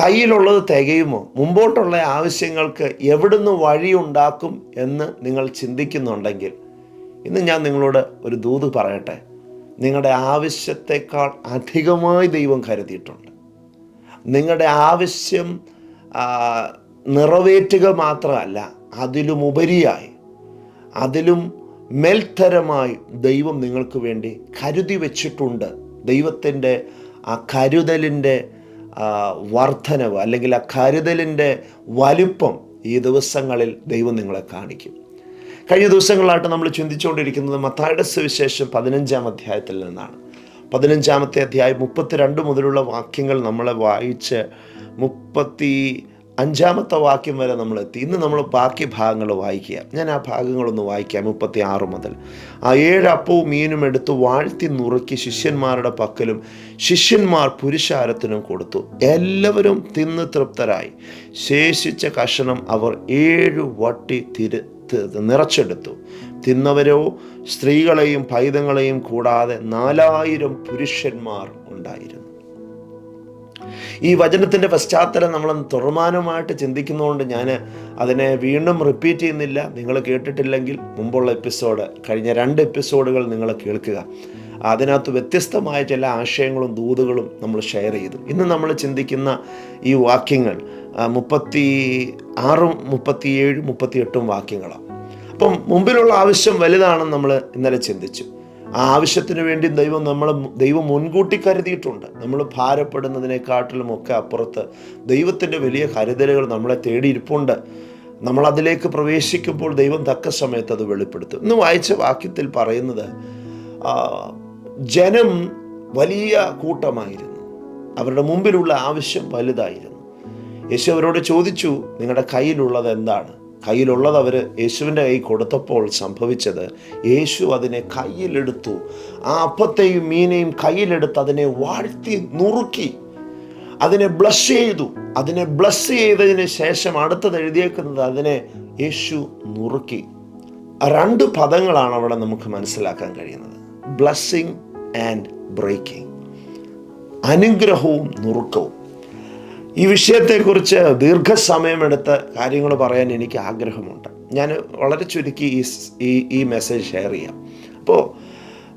കയ്യിലുള്ളത് തികയുമോ? മുമ്പോട്ടുള്ള ആവശ്യങ്ങൾക്ക് എവിടുന്ന് വഴിയുണ്ടാക്കും എന്ന് നിങ്ങൾ ചിന്തിക്കുന്നുണ്ടെങ്കിൽ ഇന്ന് ഞാൻ നിങ്ങളോട് ഒരു ദൂത് പറയട്ടെ. നിങ്ങളുടെ ആവശ്യത്തെക്കാൾ അധികമായി ദൈവം കരുതിയിട്ടുണ്ട്. നിങ്ങളുടെ ആവശ്യം നിറവേറ്റുക മാത്രമല്ല അതിലുമുപരിയായി അതിലും മേൽത്തരമായി ദൈവം നിങ്ങൾക്ക് വേണ്ടി കരുതി വച്ചിട്ടുണ്ട്. ദൈവത്തിന്റെ ആ കരുതലിന്റെ വർധനവ് അല്ലെങ്കിൽ ആ കരുതലിന്റെ വലുപ്പം ഈ ദിവസങ്ങളിൽ ദൈവം നിങ്ങളെ കാണിക്കും. കഴിഞ്ഞ ദിവസങ്ങളായിട്ട് നമ്മൾ ചിന്തിച്ചുകൊണ്ടിരിക്കുന്നത് മത്തായുടെ സുവിശേഷം പതിനഞ്ചാം അധ്യായത്തിൽ നിന്നാണ്. പതിനഞ്ചാമത്തെ അധ്യായം മുപ്പത്തിരണ്ട് മുതലുള്ള വാക്യങ്ങൾ നമ്മളെ വായിച്ച് മുപ്പത്തി അഞ്ചാമത്തെ വാക്യം വരെ നമ്മൾ എത്തി ഇന്ന് നമ്മൾ ബാക്കി ഭാഗങ്ങൾ വായിക്കുക. ഞാൻ ആ ഭാഗങ്ങളൊന്ന് വായിക്കാം മുപ്പത്തി ആറ് മുതൽ. ആ ഏഴ് അപ്പവും മീനും എടുത്ത് വാഴ്ത്തി നുറുക്കി ശിഷ്യന്മാരുടെ പക്കലും ശിഷ്യന്മാർ പുരുഷാരത്തിനും കൊടുത്തു. എല്ലാവരും തിന്ന് തൃപ്തരായി. ശേഷിച്ച കഷണം അവർ ഏഴു വട്ടി തിരു നിറച്ചെടുത്തു. തിന്നവരോ സ്ത്രീകളെയും പൈതങ്ങളെയും കൂടാതെ നാലായിരം പുരുഷന്മാർ ഉണ്ടായിരുന്നു. ഈ വചനത്തിന്റെ പശ്ചാത്തലം നമ്മൾ തുറമാനമായിട്ട് ചിന്തിക്കുന്നതുകൊണ്ട് ഞാൻ അതിനെ വീണ്ടും റിപ്പീറ്റ് ചെയ്യുന്നില്ല. നിങ്ങൾ കേട്ടിട്ടില്ലെങ്കിൽ മുമ്പുള്ള എപ്പിസോഡ് കഴിഞ്ഞ രണ്ട് എപ്പിസോഡുകൾ നിങ്ങൾ കേൾക്കുക. അതിനകത്ത് വ്യത്യസ്തമായ ചില ആശയങ്ങളും ദൂതുകളും നമ്മൾ ഷെയർ ചെയ്തു. ഇന്ന് നമ്മൾ ചിന്തിക്കുന്ന ഈ വാക്യങ്ങൾ മുപ്പത്തി ആറും മുപ്പത്തിയേഴും മുപ്പത്തിയെട്ടും വാക്യങ്ങളാണ്. അപ്പം മുമ്പിലുള്ള ആവശ്യം വലുതാണെന്ന് നമ്മൾ ഇന്നലെ ചിന്തിച്ചു. ആവശ്യത്തിന് വേണ്ടി ദൈവം നമ്മൾ ദൈവം മുൻകൂട്ടി കരുതിയിട്ടുണ്ട്. നമ്മൾ ഭാരപ്പെടുന്നതിനെക്കാട്ടിലും ഒക്കെ അപ്പുറത്ത് ദൈവത്തിന്റെ വലിയ കരുതലുകൾ നമ്മളെ തേടിയിരിപ്പുണ്ട്. നമ്മൾ അതിലേക്ക് പ്രവേശിക്കുമ്പോൾ ദൈവം തക്ക സമയത്ത് അത് വെളിപ്പെടുത്തും. ഇന്ന് വായിച്ച വാക്യത്തിൽ പറയുന്നത് ജനം വലിയ കൂട്ടമായിരുന്നു. അവരുടെ മുമ്പിലുള്ള ആവശ്യം വലുതായിരുന്നു. യേശു അവരോട് ചോദിച്ചു നിങ്ങളുടെ കയ്യിലുള്ളത് എന്താണ്? കയ്യിലുള്ളത് അവർ യേശുവിന്റെ കൈ കൊടുത്തപ്പോൾ സംഭവിച്ചത്. യേശു അതിനെ കയ്യിലെടുത്തു. ആ അപ്പത്തെയും മീനെയും കയ്യിലെടുത്ത് അതിനെ വാഴ്ത്തി നുറുക്കി. അതിനെ ബ്ലസ് ചെയ്തു. അതിനെ ബ്ലസ് ചെയ്തതിന് ശേഷം അടുത്തത് എഴുതിയേക്കുന്നത് അതിനെ യേശു നുറുക്കി. രണ്ട് പദങ്ങളാണ് അവിടെ നമുക്ക് മനസ്സിലാക്കാൻ കഴിയുന്നത്. ബ്ലസ്സിങ് ആൻഡ് ബ്രേക്കിംഗ് അനുഗ്രഹവും നുറുക്കവും. ഈ വിഷയത്തെക്കുറിച്ച് ദീർഘസമയമെടുത്ത് കാര്യങ്ങൾ പറയാൻ എനിക്ക് ആഗ്രഹമുണ്ട്. ഞാൻ വളരെ ചുരുക്കി ഈ ഈ മെസ്സേജ് ഷെയർ ചെയ്യാം. അപ്പോൾ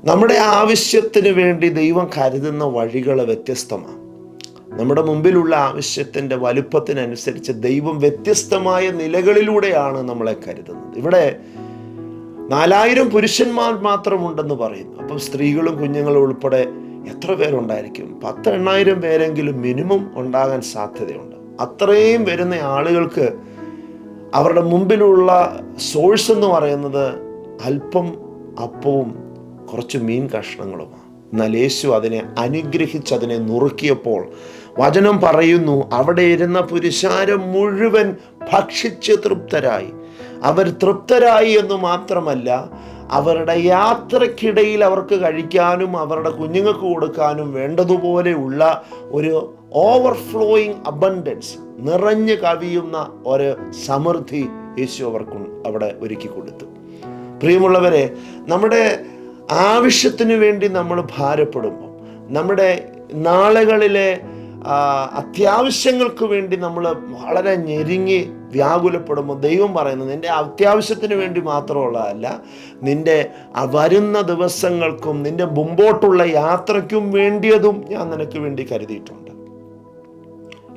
നമ്മുടെ ആവശ്യത്തിന് വേണ്ടി ദൈവം കരുതുന്ന വഴികൾ വ്യത്യസ്തമാണ്. നമ്മുടെ മുമ്പിലുള്ള ആവശ്യത്തിന്റെ വലുപ്പത്തിനനുസരിച്ച് ദൈവം വ്യത്യസ്തമായ നിലകളിലൂടെയാണ് നമ്മളെ കരുതുന്നത്. ഇവിടെ നാലായിരം പുരുഷന്മാർ മാത്രമുണ്ടെന്ന് പറയുന്നു. അപ്പം സ്ത്രീകളും കുഞ്ഞുങ്ങളും ഉൾപ്പെടെ എത്ര പേരുണ്ടായിരിക്കും? പത്ത് എണ്ണായിരം പേരെങ്കിലും മിനിമം ഉണ്ടാകാൻ സാധ്യതയുണ്ട്. അത്രയും വരുന്ന ആളുകൾക്ക് അവരുടെ മുമ്പിലുള്ള സോഴ്സ് എന്ന് പറയുന്നത് അല്പം അപ്പവും കുറച്ച് മീൻ കഷ്ണങ്ങളുമാണ്. എന്നാൽ യേശു അതിനെ അനുഗ്രഹിച്ച് അതിനെ നുറുക്കിയപ്പോൾ വചനം പറയുന്നു അവിടെ ഇരുന്ന പുരുഷാരം മുഴുവൻ ഭക്ഷിച്ച് തൃപ്തരായി. അവർ തൃപ്തരായി എന്ന് മാത്രമല്ല അവരുടെ യാത്രക്കിടയിൽ അവർക്ക് കഴിക്കാനും അവരുടെ കുഞ്ഞുങ്ങൾക്ക് കൊടുക്കാനും വേണ്ടതുപോലെയുള്ള ഒരു ഓവർഫ്ലോയിങ് അബണ്ടൻസ് നിറഞ്ഞു കവിയുന്ന ഒരു സമൃദ്ധി യേശു അവർക്ക് അവിടെ ഒരുക്കി കൊടുത്തു. പ്രിയമുള്ളവരെ നമ്മുടെ ആവശ്യത്തിന് വേണ്ടി നമ്മൾ ഭാരപ്പെടുമ്പോൾ നമ്മുടെ നാളുകളിലെ അത്യാവശ്യങ്ങൾക്ക് വേണ്ടി നമ്മൾ വളരെ ഞെരുങ്ങി വ്യാകുലപ്പെടുമ്പോൾ ദൈവം പറയുന്നത് നിന്റെ അത്യാവശ്യത്തിന് വേണ്ടി മാത്രമുള്ളതല്ല നിന്റെ വരുന്ന ദിവസങ്ങൾക്കും നിന്റെ മുമ്പോട്ടുള്ള യാത്രയ്ക്കും വേണ്ടിയതും ഞാൻ നിനക്ക് വേണ്ടി കരുതിയിട്ടുണ്ട്.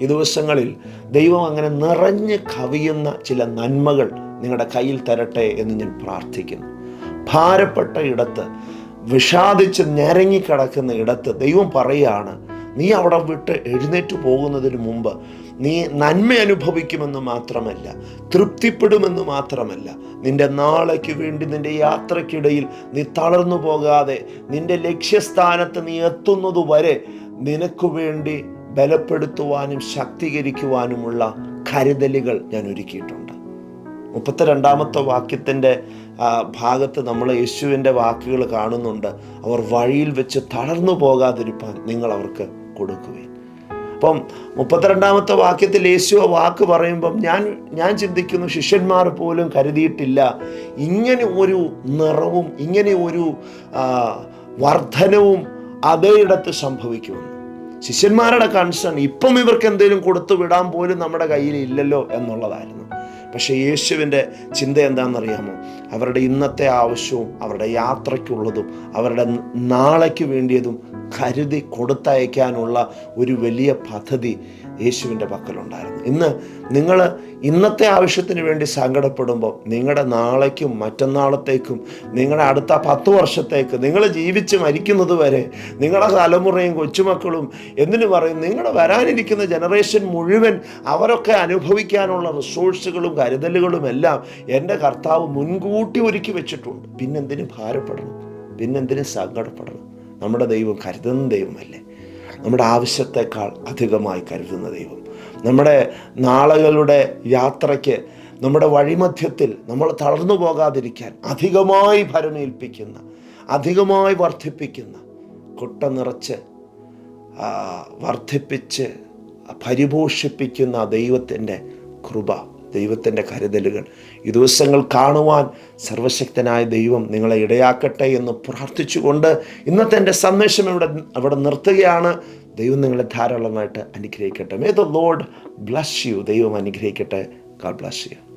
ഈ ദിവസങ്ങളിൽ ദൈവം അങ്ങനെ നിറഞ്ഞ് കവിയുന്ന ചില നന്മകൾ നിങ്ങളുടെ കയ്യിൽ തരട്ടെ എന്ന് ഞാൻ പ്രാർത്ഥിക്കുന്നു. ഭാരപ്പെട്ട ഇടത്ത് വിഷാദിച്ച് ഞരങ്ങിക്കിടക്കുന്ന ഇടത്ത് ദൈവം പറയുകയാണ് നീ അവിടെ വിട്ട് എഴുന്നേറ്റ് പോകുന്നതിന് മുമ്പ് നീ നന്മ അനുഭവിക്കുമെന്ന് മാത്രമല്ല തൃപ്തിപ്പെടുമെന്ന് മാത്രമല്ല നിന്റെ നാളേക്ക് വേണ്ടി നിന്റെ യാത്രക്കിടയിൽ നീ തളർന്നു പോകാതെ നിന്റെ ലക്ഷ്യസ്ഥാനത്ത് നീ എത്തുന്നതുവരെ നിനക്ക് വേണ്ടി ബലപ്പെടുത്തുവാനും ശക്തീകരിക്കുവാനുമുള്ള കരുതലുകൾ ഞാൻ ഒരുക്കിയിട്ടുണ്ട്. മുപ്പത്തിരണ്ടാമത്തെ വാക്യത്തിന്റെ ആ, ഭാഗത്ത് നമ്മൾ യേശുവിന്റെ വാക്കുകൾ കാണുന്നുണ്ട്. അവർ വഴിയിൽ വെച്ച് തളർന്നു പോകാതിരിപ്പാൻ നിങ്ങൾ അവർക്ക് കൊടുക്കുകയും അപ്പം മുപ്പത്തിരണ്ടാമത്തെ വാക്യത്തിൽ യേശു ആ വാക്ക് പറയുമ്പം ഞാൻ ഞാൻ ചിന്തിക്കുന്നു ശിഷ്യന്മാർ പോലും കരുതിയിട്ടില്ല. ഇങ്ങനെ ഒരു നിറവും ഇങ്ങനെ ഒരു വർധനവും അതേയിടത്ത് സംഭവിക്കുമെന്ന്. ശിഷ്യന്മാരുടെ കൺസേൺ ഇപ്പം ഇവർക്ക് എന്തെങ്കിലും കൊടുത്തു വിടാൻ പോലും നമ്മുടെ കയ്യിൽ ഇല്ലല്ലോ എന്നുള്ളതായിരുന്നു. പക്ഷേ യേശുവിന്റെ ചിന്ത എന്താണെന്നറിയാമോ? അവരുടെ ഇന്നത്തെ ആവശ്യവും അവരുടെ യാത്രയ്ക്കുള്ളതും അവരുടെ നാളേക്ക് വേണ്ടിയതും കരുതി കൊടുത്തയക്കാനുള്ള ഒരു വലിയ പദ്ധതി യേശുവിന്റെ പക്കലുണ്ടായിരുന്നു. ഇന്ന് നിങ്ങൾ ഇന്നത്തെ ആവശ്യത്തിന് വേണ്ടി സങ്കടപ്പെടുമ്പോൾ നിങ്ങളുടെ നാളേക്കും മറ്റന്നാളത്തേക്കും നിങ്ങളുടെ അടുത്ത പത്ത് വർഷത്തേക്ക് നിങ്ങൾ ജീവിച്ച് മരിക്കുന്നത് വരെ നിങ്ങളുടെ തലമുറയും കൊച്ചുമക്കളും എന്തിനു പറയും? നിങ്ങളുടെ വരാനിരിക്കുന്ന ജനറേഷൻ മുഴുവൻ അവരൊക്കെ അനുഭവിക്കാനുള്ള റിസോഴ്സുകളും കരുതലുകളും എല്ലാം എന്റെ കർത്താവ് മുൻകൂട്ടി ഒരുക്കി വെച്ചിട്ടുണ്ട്. പിന്നെന്തിനും ഭാരപ്പെടണം? പിന്നെന്തിനും സങ്കടപ്പെടണം? നമ്മുടെ ദൈവം കരുതുന്ന ദൈവമല്ലേ? നമ്മുടെ ആവശ്യത്തെക്കാൾ അധികമായി കരുതുന്ന ദൈവം. നമ്മുടെ നാളുകളുടെ യാത്രയ്ക്ക് നമ്മുടെ വഴിമധ്യത്തിൽ നമ്മൾ തളർന്നു പോകാതിരിക്കാൻ അധികമായി ഭരമേൽപ്പിക്കുന്ന അധികമായി വർദ്ധിപ്പിക്കുന്ന കുട്ട നിറച്ച് വർദ്ധിപ്പിച്ച് പരിപോഷിപ്പിക്കുന്ന ദൈവത്തിന്റെ കൃപ ദൈവത്തിന്റെ കരുതലുകൾ. ഈ ദിവസങ്ങൾ കാണുവാൻ സർവശക്തനായ ദൈവം നിങ്ങളെ ഇടയാക്കട്ടെ എന്ന് പ്രാർത്ഥിച്ചുകൊണ്ട് ഇന്നത്തെ എന്റെ സന്ദേശം ഇവിടെ അവിടെ നിർത്തുകയാണ്. ദൈവം നിങ്ങളെ ധാരാളമായിട്ട് അനുഗ്രഹിക്കട്ടെ. May the lord bless you ദൈവം അനുഗ്രഹിക്കട്ടെ. God bless you